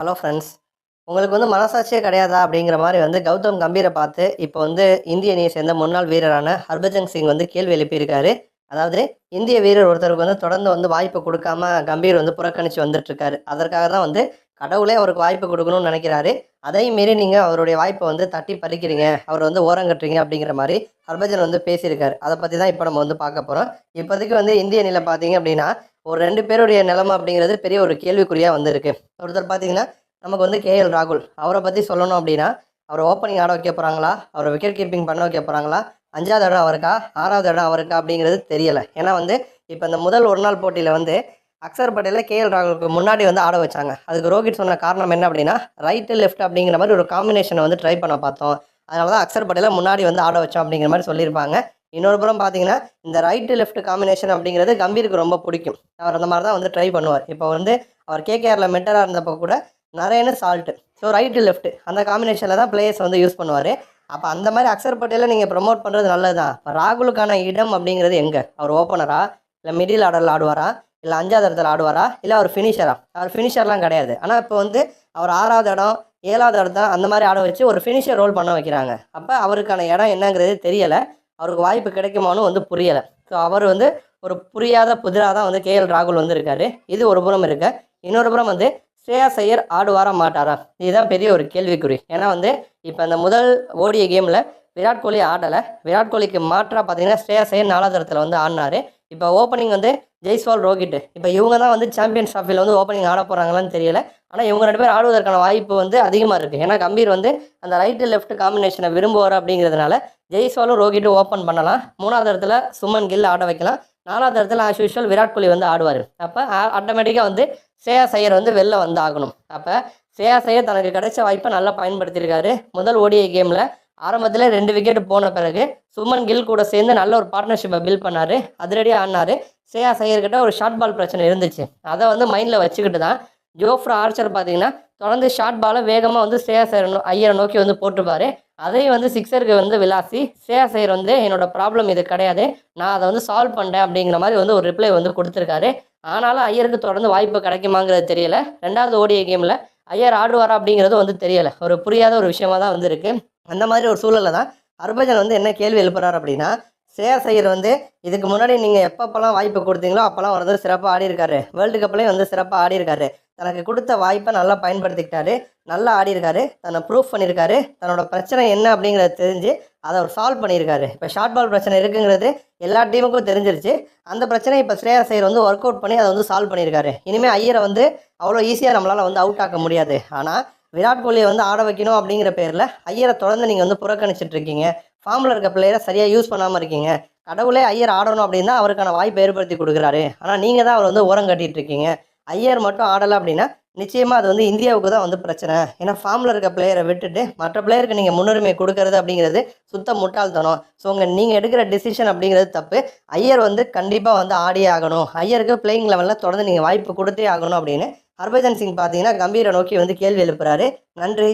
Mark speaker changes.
Speaker 1: Hello friends உங்களுக்கு வந்து மனசாட்சியே கிடையாதா அப்படிங்கிற மாதிரி வந்து கௌதம் கம்பீரை பார்த்து இப்போ வந்து இந்திய அணியை சேர்ந்த முன்னாள் வீரரான ஹர்பஜன் சிங் வந்து கேள்வி எழுப்பியிருக்காரு. அதாவது இந்திய வீரர் ஒருத்தருக்கு வந்து தொடர்ந்து வந்து வாய்ப்பு கொடுக்காம கம்பீர் வந்து புறக்கணித்து வந்துட்டுருக்காரு. அதற்காக தான் வந்து கடவுளே அவருக்கு வாய்ப்பு கொடுக்கணும்னு நினைக்கிறாரு. அதையும் மீறி நீங்கள் அவருடைய வாய்ப்பை வந்து தட்டி பறிக்கிறீங்க. அவர் வந்து ஓரங்கட்டுறீங்க அப்படிங்கிற மாதிரி ஹர்பஜன் வந்து பேசியிருக்காரு. அதை பற்றி தான் இப்போ நம்ம வந்து பார்க்க போகிறோம் இப்போதைக்கு வந்து இந்திய அணியில் பார்த்தீங்க அப்படின்னா ஒரு ரெண்டு பேருடைய நிலைமை அப்படிங்கிறது பெரிய ஒரு கேள்விக்குறியாக வந்திருக்கு. ஒருத்தர் பார்த்தீங்கன்னா நமக்கு வந்து கேஎல் ராகுல். அவரை பற்றி சொல்லணும் அப்படின்னா அவர் ஓப்பனிங் ஆட வைக்க போகிறாங்களா அவரை விக்கெட் கீப்பிங் பண்ண வைக்க போகிறாங்களா அஞ்சாவது இடம் அவருக்கா? ஆறாவது இடம் அவருக்கா அப்படிங்கிறது தெரியலை. ஏன்னா வந்து இப்போ இந்த முதல் ஒரு நாள் போட்டியில் வந்து அக்சர் பட்டேலில் கேஎல் ராகுலுக்கு முன்னாடி வந்து ஆட வச்சாங்க. அதுக்கு ரோஹித் சொன்ன காரணம் என்ன அப்படின்னா ரைட்டு லெஃப்ட் அப்படிங்கிற மாதிரி ஒரு காம்பினேஷனை வந்து ட்ரை பண்ண பார்த்தோம். அதனால தான் அக்சர் பட்டேலை முன்னாடி வந்து ஆட வச்சோம் அப்படிங்கிற மாதிரி சொல்லியிருப்பாங்க. இன்னொரு புறம் பார்த்தீங்கன்னா இந்த ரைட்டு லெஃப்ட் காம்பினேஷன் அப்படிங்கிறது கம்பீருக்கு ரொம்ப பிடிக்கும். அவர் அந்த மாதிரி தான் வந்து ட்ரை பண்ணுவார். இப்போ வந்து அவர் கேகேஆரில் மெட்டராக இருந்தப்போ கூட நிறையன சால்ட்டு ஸோ ரைட்டு லெஃப்ட் அந்த காம்பினேஷனில் தான் பிளேயர்ஸ் வந்து யூஸ் பண்ணுவார். அப்போ அந்த மாதிரி அக்சர் பட்டேலை நீங்கள் ப்ரொமோட் பண்ணுறது நல்லது தான் இப்போ ராகுலுக்கான இடம் அப்படிங்கிறது எங்கே? அவர் ஓப்பனரா இல்லை மிடில் ஆர்டரில் ஆடுவாரா? இல்லை அஞ்சாவது இடத்துல ஆடுவாரா? இல்லை அவர் ஃபினிஷரா அவர் ஃபினிஷர்லாம் கிடையாது. ஆனால் இப்போ வந்து அவர் ஆறாவது இடம் ஏழாவது இடம் அந்த மாதிரி ஆட வச்சு ஒரு ஃபினிஷர் ரோல் பண்ண வைக்கிறாங்க. அப்போ அவருக்கான இடம் என்னங்கிறது தெரியலை. அவருக்கு வாய்ப்பு கிடைக்குமான்னு வந்து புரியலை. ஸோ அவர் வந்து ஒரு புரியாத புதிராக தான் வந்து கேஎல் ராகுல் வந்து இருக்காரு இது ஒரு புறம் இருக்க. இன்னொரு புறம் வந்து ஸ்ரேயா ஐயர் ஆடுவாரா மாட்டாரா? இதுதான் பெரிய ஒரு கேள்விக்குறி. ஏன்னா வந்து இப்போ அந்த முதல் ஓடிய கேமில் விராட் கோலி ஆடலை. விராட் கோலிக்கு மாற்றாக பார்த்தீங்கன்னா ஸ்ரேயா ஐயர் நாலாவது இடத்துல வந்து ஆடினாரு. இப்போ ஓப்பனிங் வந்து ஜெய்ஸ்வால் ரோஹித் இப்போ இவங்க தான் வந்து சாம்பியன்ஸ் ட்ராஃபியில் வந்து ஓப்பனிங் ஆட போகிறாங்களான்னு தெரியல. ஆனால் இவங்க ரெண்டு பேர் ஆடுவதற்கான வாய்ப்பு வந்து அதிகமாக இருக்குது ஏன்னா கம்பீர் வந்து அந்த ரைட்டு லெஃப்ட் காம்பினேஷனை விரும்புவார் அப்படிங்கிறதுனால ஜெய்ஸ்வாலும் ரோஹிட்டும் ஓப்பன் பண்ணலாம். மூணாவது இடத்துல சுமன் கில் ஆட வைக்கலாம். நாலாவது இடத்துல ஆஸ் யூஷுவல் விராட் கோலி வந்து ஆடுவார். அப்போ ஆட்டோமேட்டிக்காக வந்து ஸ்ரேயா ஐயர் வந்து வெளில வந்து ஆகணும் அப்போ ஸ்ரேயா சையர் தனக்கு கிடைச்ச வாய்ப்பை நல்லா பயன்படுத்தியிருக்காரு. முதல் ஓடிஐ கேமில் ஆரம்பத்தில் ரெண்டு விக்கெட் போன பிறகு சுமன் கில் கூட சேர்ந்து நல்ல ஒரு பார்ட்னர்ஷிப்பை பில்ட் பண்ணார். அதிரடியாக ஆடினார். ஸ்ரேயா ஐயர்கிட்ட ஒரு ஷார்ட் பால் பிரச்சனை இருந்துச்சு. அதை வந்து மைண்டில் வச்சுக்கிட்டு தான் ஜோஃப்ரா ஆர்ச்சர் பார்த்தீங்கன்னா தொடர்ந்து ஷார்ட் பாலை வேகமாக வந்து ஸ்ரேயா சையர் ஐயரை நோக்கி வந்து போட்டுப்பார். அதையும் வந்து சிக்ஸருக்கு வந்து விளாசி ஸ்ரேயா ஐயர் வந்து என்னோட ப்ராப்ளம் இது கிடையாது. நான் அதை வந்து சால்வ் பண்ணிட்டேன் அப்படிங்கிற மாதிரி வந்து ஒரு ரிப்ளை வந்து கொடுத்துருக்காரு. ஆனாலும் ஐயருக்கு தொடர்ந்து வாய்ப்பு கிடைக்குமாங்கிறது தெரியல. ரெண்டாவது ஓடிய கேமில் ஐயர் ஆடுவாரா அப்படிங்கிறது வந்து தெரியலை. ஒரு புரியாத ஒரு விஷயமா தான் வந்து அந்த மாதிரி ஒரு சூழலில் தான் ஹர்பஜன் வந்து என்ன கேள்வி எழுப்புறாரு அப்படின்னா ஸ்ரேயாஸ் ஐயர் வந்து இதுக்கு முன்னாடி நீங்கள் எப்பப்பெல்லாம் வாய்ப்பு கொடுத்தீங்களோ அப்போல்லாம் ஒரு தடவை சிறப்பாக ஆடியிருக்காரு. வேர்ல்டு கப்லேயும் வந்து சிறப்பாக ஆடியிருக்காரு. தனக்கு கொடுத்த வாய்ப்பை நல்லா பயன்படுத்திக்கிட்டாரு. நல்லா ஆடியிருக்காரு. தன்னை ப்ரூஃப் பண்ணியிருக்காரு. தன்னோட பிரச்சனை என்ன அப்படிங்கிறத தெரிஞ்சு அதை அவர் சால்வ் பண்ணியிருக்காரு. இப்போ ஷார்ட் பால் பிரச்சனை இருக்குங்கிறது எல்லா டீமுக்கும் தெரிஞ்சிருச்சு. அந்த பிரச்சனையை இப்போ ஸ்ரேயா ஐயர் வந்து ஒர்க் அவுட் பண்ணி அதை வந்து சால்வ் பண்ணியிருக்காரு. இனிமேல் ஐயரை வந்து அவ்வளோ ஈஸியாக நம்மளால் வந்து அவுட் ஆக்க முடியாது. ஆனால் விராட் கோலியை வந்து ஆட வைக்கணும் அப்படிங்கிற பேரில் ஐயரை தொடர்ந்து நீங்கள் வந்து புறக்கணிச்சிட்டு இருக்கீங்க. ஃபார்மில் இருக்க பிளேயரை சரியாக யூஸ் பண்ணாமல் இருக்கீங்க. கடவுளே ஐயர் ஆடணும் அப்படின்னா அவருக்கான வாய்ப்பை ஏற்படுத்தி கொடுக்குறாரு. ஆனால் நீங்கள் தான் அவர் வந்து ஓரம் கட்டிட்டு இருக்கீங்க. ஐயர் மட்டும் ஆடலை அப்படின்னா நிச்சயமாக அது வந்து இந்தியாவுக்கு தான் வந்து பிரச்சனை. ஏன்னா ஃபார்மில் இருக்க பிளேயரை விட்டுட்டு மற்ற பிளேயருக்கு நீங்கள் முன்னுரிமை கொடுக்கறது அப்படிங்கிறது சுத்த முட்டாள்தனம். ஸோ உங்கள் நீங்கள் எடுக்கிற டிசிஷன் அப்படிங்கிறது தப்பு. ஐயர் வந்து கண்டிப்பாக வந்து ஆடியே ஆகணும். ஐயருக்கு பிளேயிங் லெவலில் தொடர்ந்து நீங்கள் வாய்ப்பு கொடுத்தே ஆகணும் அப்படின்னு ஹர்பஜன் சிங் பார்த்தீங்கன்னா கம்பீரை நோக்கி வந்து கேள்வி எழுப்புறாரு. நன்றி.